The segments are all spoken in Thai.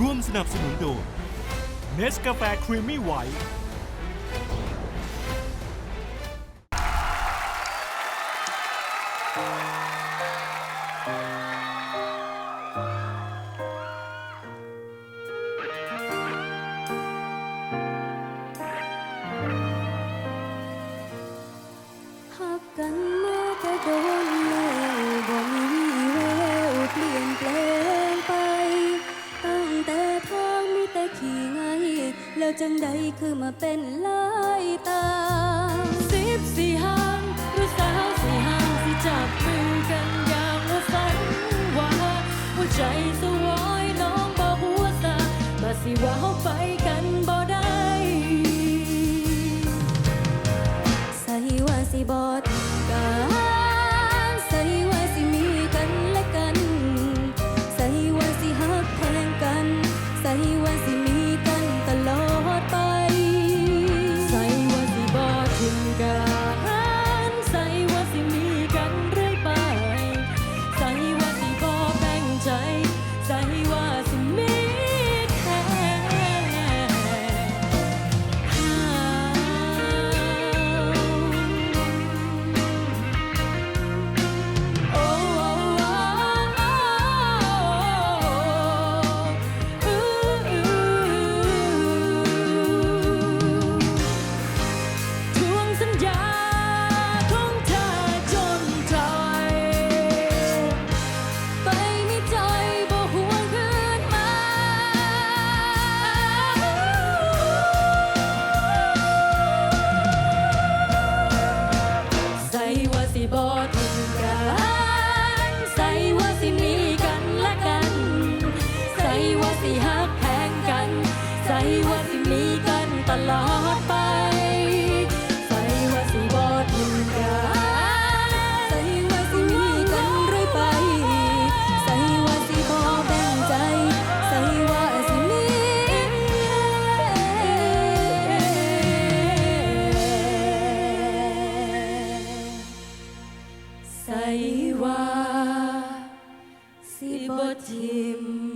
ร่วมสนับสนุนโดยเนส จังใดคือมาเป็นลายตาสิบสี่ห้างหรือสาวสี่ห้างสิจับมือกันอย่างว่าฝันว่าหัวใจสวอยน้องบ่หัวซาบาสิว่าเฮาไปกันบ่ ส่ว่าสิหักแพงกัน ใส่ว่าสิมีกันตลอดไป ใส่ว่าสิบอทิ้งกันใส่ว่าสิมีกันเรื่อยไป ใส่ว่าสิบอแบ่งใจ ใส่ว่าสิมีใส่ว่าสิบ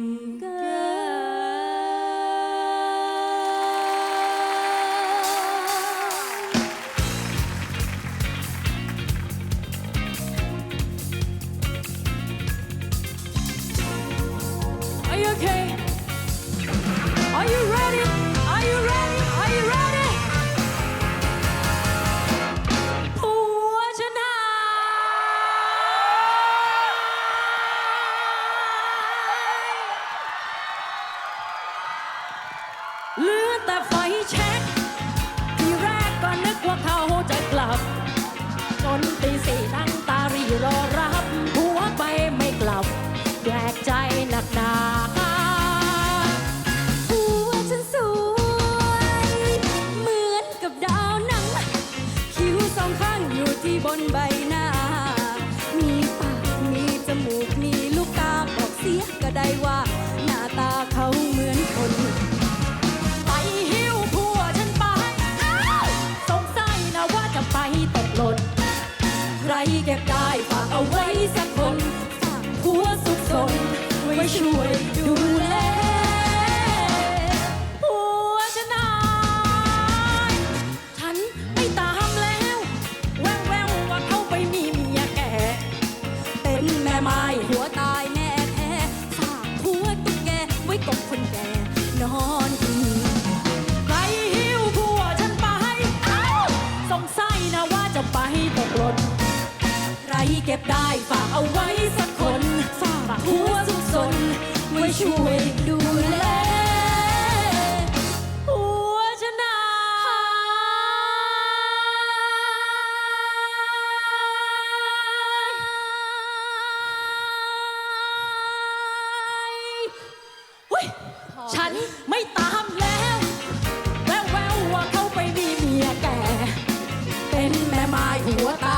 กใจหนักหนาหัวฉันสวย เหมือนกับดาวหนัง คิ้วสองข้างอยู่ที่บนใบหน้า มีปากมีจมูกมีลูกตาบอกเสียก็ได้ว่าหน้า ช่วยดูแลผัวฉันหน่อยฉันไม่ตามแล้ว แววแววว่าเขาไปมีเมียแก่ เป็นแม่ไม้หัวตายแน่แท้ฝากผัวตุ๊กแกไว้กับคนแก่ นอนกินใครหิวผัวฉันไปอ้าสงสัยนะว่าจะไปตกหล่นใครเก็บได้ฝาก ฉันไม่ตามแล้ว แววววว่าเขาไปมีเมียแก่ เป็นแม่ไม้หัวตา